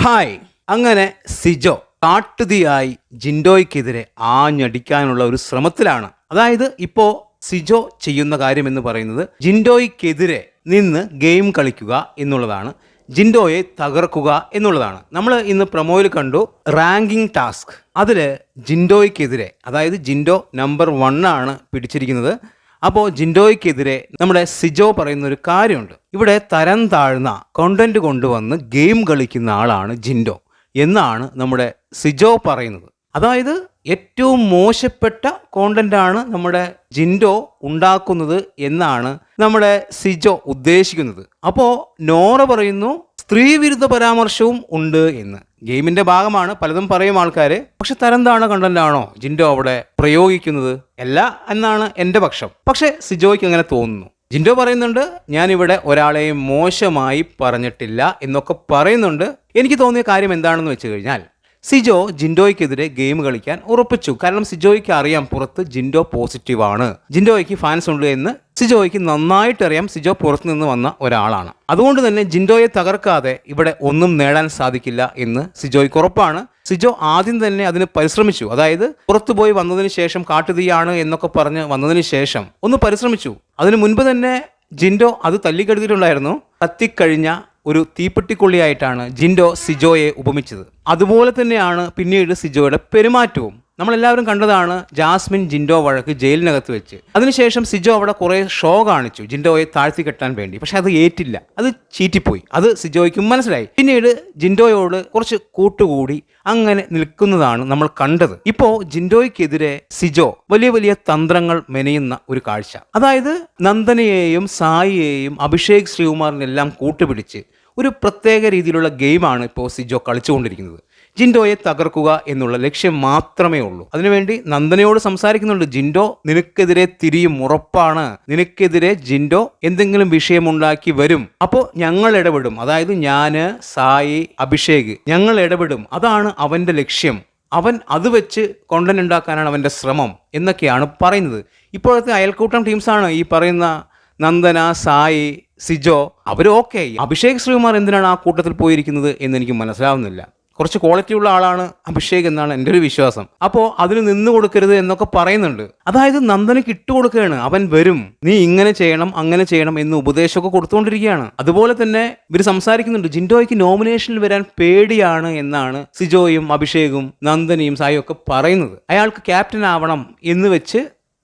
Hi. അങ്ങനെ സിജോ കാട്ടുതിയായി ജിൻഡോയ്ക്കെതിരെ ആഞ്ഞടിക്കാനുള്ള ഒരു ശ്രമത്തിലാണ്. അതായത് ഇപ്പോ സിജോ ചെയ്യുന്ന കാര്യം എന്ന് പറയുന്നത് ജിൻഡോയ്ക്കെതിരെ നിന്ന് ഗെയിം കളിക്കുക എന്നുള്ളതാണ്. ജിൻഡോയെ തകർക്കുക എന്നുള്ളതാണ്. നമ്മൾ ഇന്ന് പ്രൊമോയിൽ കണ്ടു റാങ്കിങ് ടാസ്ക്. അതിൽ ജിൻഡോയ്ക്കെതിരെ അതായത് ജിൻഡോ നമ്പർ വണ്ണാണ് പിടിച്ചിരിക്കുന്നത്. അപ്പോൾ ജിൻഡോയ്ക്കെതിരെ നമ്മുടെ സിജോ പറയുന്ന ഒരു കാര്യമുണ്ട്. ഇവിടെ തരം താഴ്ന്ന കോണ്ടന്റ് കൊണ്ടുവന്ന് ഗെയിം കളിക്കുന്ന ആളാണ് ജിൻഡോ എന്നാണ് നമ്മുടെ സിജോ പറയുന്നത്. അതായത് ഏറ്റവും മോശപ്പെട്ട കോണ്ടന്റ് ആണ് നമ്മുടെ ജിൻഡോ ഉണ്ടാക്കുന്നത് എന്നാണ് നമ്മുടെ സിജോ ഉദ്ദേശിക്കുന്നത്. അപ്പോൾ നോറ പറയുന്നു സ്ത്രീവിരുദ്ധ പരാമർശവും ഉണ്ട് എന്ന്. ഗെയിമിന്റെ ഭാഗമാണ്. പലതും പറയും ആൾക്കാർ പക്ഷെ തരംതാണ കണ്ടന്റാണോ കണ്ടന്റ് ജിൻഡോ അവിടെ പ്രയോഗിക്കുന്നത്? അല്ല എന്നാണ് എന്റെ പക്ഷം. പക്ഷെ സിജോയ്ക്ക് അങ്ങനെ തോന്നുന്നു. ജിൻഡോ പറയുന്നുണ്ട് ഞാനിവിടെ ഒരാളെയും മോശമായി പറഞ്ഞിട്ടില്ല എന്നൊക്കെ പറയുന്നുണ്ട്. എനിക്ക് തോന്നിയ കാര്യം എന്താണെന്ന് വെച്ച് കഴിഞ്ഞാൽ സിജോ ജിൻഡോയ്ക്കെതിരെ ഗെയിം കളിക്കാൻ ഉറപ്പിച്ചു. കാരണം സിജോയ്ക്ക് അറിയാം പുറത്ത് ജിൻഡോ പോസിറ്റീവ് ആണ് ജിൻഡോയ്ക്ക് ഫാൻസ് ഉണ്ട് എന്ന് സിജോയ്ക്ക് നന്നായിട്ട് അറിയാം സിജോ പുറത്തു നിന്ന് വന്ന ഒരാളാണ്. അതുകൊണ്ട് തന്നെ ജിൻഡോയെ തകർക്കാതെ ഇവിടെ ഒന്നും നേടാൻ സാധിക്കില്ല എന്ന് സിജോയ്ക്ക് ഉറപ്പാണ്. സിജോ ആദ്യം തന്നെ അതിന് പരിശ്രമിച്ചു. അതായത് പുറത്തു പോയി വന്നതിന് ശേഷം കാട്ടുതീയാണ് എന്നൊക്കെ പറഞ്ഞ് വന്നതിന് ശേഷം ഒന്ന് പരിശ്രമിച്ചു. അതിനു മുൻപ് തന്നെ ജിൻഡോ അത് തല്ലിക്കെടുത്തിട്ടുണ്ടായിരുന്നു. കത്തിക്കഴിഞ്ഞ ഒരു തീപ്പെട്ടിക്കൊള്ളിയായിട്ടാണ് ജിൻഡോ സിജോയെ ഉപമിച്ചത്. അതുപോലെ തന്നെയാണ് പിന്നീട് സിജോയുടെ പെരുമാറ്റവും. നമ്മളെല്ലാവരും കണ്ടതാണ് ജാസ്മിൻ ജിൻഡോ വഴക്ക് ജയിലിനകത്ത് വെച്ച്. അതിനുശേഷം സിജോ അവിടെ കുറേ ഷോ കാണിച്ചു ജിൻഡോയെ താഴ്ത്തി കെട്ടാൻ വേണ്ടി. പക്ഷെ അത് ഏറ്റില്ല. അത് ചീറ്റിപ്പോയി. അത് സിജോയ്ക്കും മനസ്സിലായി. പിന്നീട് ജിൻഡോയോട് കുറച്ച് കൂട്ടുകൂടി അങ്ങനെ നിൽക്കുന്നതാണ് നമ്മൾ കണ്ടത്. ഇപ്പോൾ ജിൻഡോയ്ക്കെതിരെ സിജോ വലിയ വലിയ തന്ത്രങ്ങൾ മെനയുന്ന ഒരു കാഴ്ച. അതായത് നന്ദനയെയും സായിയെയും അഭിഷേക് ശ്രീകുമാറിനെല്ലാം കൂട്ടുപിടിച്ച് ഒരു പ്രത്യേക രീതിയിലുള്ള ഗെയിമാണ് ഇപ്പോൾ സിജോ കളിച്ചുകൊണ്ടിരിക്കുന്നത്. ജിൻഡോയെ തകർക്കുക എന്നുള്ള ലക്ഷ്യം മാത്രമേ ഉള്ളൂ. അതിനുവേണ്ടി നന്ദനയോട് സംസാരിക്കുന്നുണ്ട്. ജിൻഡോ നിനക്കെതിരെ തിരിയും ഉറപ്പാണ്. നിനക്കെതിരെ ജിൻഡോ എന്തെങ്കിലും വിഷയമുണ്ടാക്കി വരും. അപ്പോൾ ഞങ്ങൾ ഇടപെടും. അതായത് ഞാൻ സായി അഭിഷേക് ഞങ്ങൾ ഇടപെടും. അതാണ് അവന്റെ ലക്ഷ്യം. അവൻ അത് വെച്ച് കോണ്ടന്റ് ഉണ്ടാക്കാനാണ് അവന്റെ ശ്രമം എന്നൊക്കെയാണ് പറയുന്നത്. ഇപ്പോഴത്തെ അയൽക്കൂട്ടം ടീംസാണ് ഈ പറയുന്ന നന്ദന സായി സിജോ. അവർ ഓക്കെ അഭിഷേക് ശ്രീകുമാർ എന്തിനാണ് ആ കൂട്ടത്തിൽ പോയിരിക്കുന്നത് എന്ന് എനിക്ക് മനസ്സിലാവുന്നില്ല. കുറച്ച് ക്വാളിറ്റി ഉള്ള ആളാണ് അഭിഷേക് എന്നാണ് എന്റെ ഒരു വിശ്വാസം. അപ്പോൾ അതിന് നിന്ന് കൊടുക്കരുത് എന്നൊക്കെ പറയുന്നുണ്ട്. അതായത് നന്ദനക്ക് ഇട്ട് കൊടുക്കുകയാണ്. അവൻ വരും. നീ ഇങ്ങനെ ചെയ്യണം അങ്ങനെ ചെയ്യണം എന്ന് ഉപദേശമൊക്കെ കൊടുത്തുകൊണ്ടിരിക്കുകയാണ്. അതുപോലെ തന്നെ ഇവർ സംസാരിക്കുന്നുണ്ട്. ജിൻഡോയ്ക്ക് നോമിനേഷനിൽ വരാൻ പേടിയാണ് എന്നാണ് സിജോയും അഭിഷേകും നന്ദനയും സായും ഒക്കെ പറയുന്നത്. അയാൾക്ക് ക്യാപ്റ്റൻ ആവണം എന്ന് വെച്ച്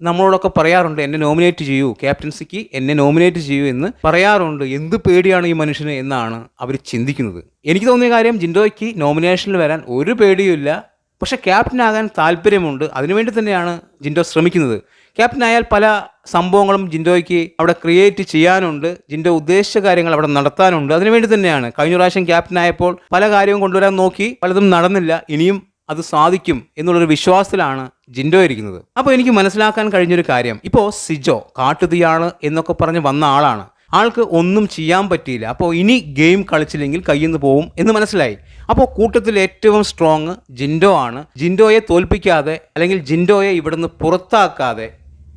നമ്മളോടൊക്കെ പറയാറുണ്ട് എന്നെ നോമിനേറ്റ് ചെയ്യൂ. ക്യാപ്റ്റൻസിക്ക് എന്നെ നോമിനേറ്റ് ചെയ്യൂ എന്ന് പറയാറുണ്ട്. എന്ത് പേടിയാണ് ഈ മനുഷ്യന് എന്നാണ് അവർ ചിന്തിക്കുന്നത്. എനിക്ക് തോന്നിയ കാര്യം ജിൻഡോയ്ക്ക് നോമിനേഷനിൽ വരാൻ ഒരു പേടിയുമില്ല. പക്ഷേ ക്യാപ്റ്റൻ ആകാൻ താല്പര്യമുണ്ട്. അതിനുവേണ്ടി തന്നെയാണ് ജിൻഡോ ശ്രമിക്കുന്നത്. ക്യാപ്റ്റൻ ആയാൽ പല സംഭവങ്ങളും ജിൻഡോയ്ക്ക് അവിടെ ക്രിയേറ്റ് ചെയ്യാനുണ്ട്. ജിൻഡോ ഉദ്ദേശിച്ച കാര്യങ്ങൾ അവിടെ നടത്താനുണ്ട്. അതിനുവേണ്ടി തന്നെയാണ്. കഴിഞ്ഞ പ്രാവശ്യം ക്യാപ്റ്റൻ ആയപ്പോൾ പല കാര്യവും കൊണ്ടുവരാൻ നോക്കി പലതും നടന്നില്ല. ഇനിയും അത് സാധിക്കും എന്നുള്ളൊരു വിശ്വാസത്തിലാണ് ജിൻഡോ ഇരിക്കുന്നത്. അപ്പോൾ എനിക്ക് മനസ്സിലാക്കാൻ കഴിഞ്ഞൊരു കാര്യം. ഇപ്പോൾ സിജോ കാട്ടുതീയാണ് എന്നൊക്കെ പറഞ്ഞ് വന്ന ആളാണ്. ആൾക്ക് ഒന്നും ചെയ്യാൻ പറ്റിയില്ല. അപ്പോൾ ഇനി ഗെയിം കളിച്ചില്ലെങ്കിൽ കയ്യിൽ നിന്ന് പോവും എന്ന് മനസ്സിലായി. അപ്പോൾ കൂട്ടത്തിൽ ഏറ്റവും സ്ട്രോങ് ജിൻഡോ ആണ്. ജിൻഡോയെ തോൽപ്പിക്കാതെ അല്ലെങ്കിൽ ജിൻഡോയെ ഇവിടുന്ന് പുറത്താക്കാതെ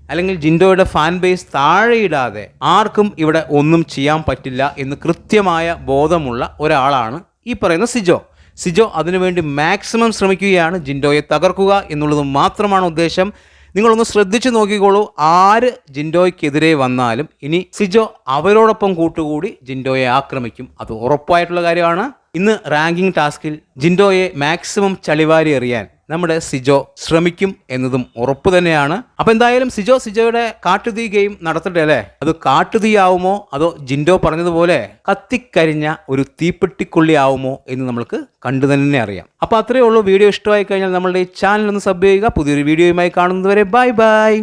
അല്ലെങ്കിൽ ജിൻഡോയുടെ ഫാൻ ബേസ് താഴെയിടാതെ ആർക്കും ഇവിടെ ഒന്നും ചെയ്യാൻ പറ്റില്ല എന്ന് കൃത്യമായ ബോധമുള്ള ഒരാളാണ് ഈ പറയുന്ന സിജോ. സിജോ അതിനുവേണ്ടി മാക്സിമം ശ്രമിക്കുകയാണ്. ജിൻഡോയെ തകർക്കുക എന്നുള്ളത് മാത്രമാണ് ഉദ്ദേശം. നിങ്ങളൊന്ന് ശ്രദ്ധിച്ചു നോക്കിക്കോളൂ. ആര് ജിൻഡോയ്ക്കെതിരെ വന്നാലും ഇനി സിജോ അവരോടൊപ്പം കൂട്ടുകൂടി ജിൻഡോയെ ആക്രമിക്കും. അത് ഉറപ്പായിട്ടുള്ള കാര്യമാണ്. ഇന്ന് റാങ്കിംഗ് ടാസ്കിൽ ജിൻഡോയെ മാക്സിമം ചളിവാരി എറിയാൻ നമ്മുടെ സിജോ ശ്രമിക്കും എന്നതും ഉറപ്പ് തന്നെയാണ്. അപ്പൊ എന്തായാലും സിജോ സിജോയുടെ കാട്ടുതീ ഗെയിം നടത്തട്ടെ അല്ലേ? അത് കാട്ടുതീ ആവുമോ അതോ ജിൻഡോ പറഞ്ഞതുപോലെ കത്തിക്കരിഞ്ഞ ഒരു തീപ്പെട്ടിക്കൊള്ളിയാവുമോ എന്ന് നമ്മൾക്ക് കണ്ടു തന്നെ അറിയാം. അപ്പോൾ അത്രയേ ഉള്ളൂ. വീഡിയോ ഇഷ്ടമായി കഴിഞ്ഞാൽ നമ്മളുടെ ഈ ചാനൽ ഒന്ന് സബ് ചെയ്യുക. പുതിയൊരു വീഡിയോയുമായി കാണുന്നതുവരെ ബൈ ബൈ.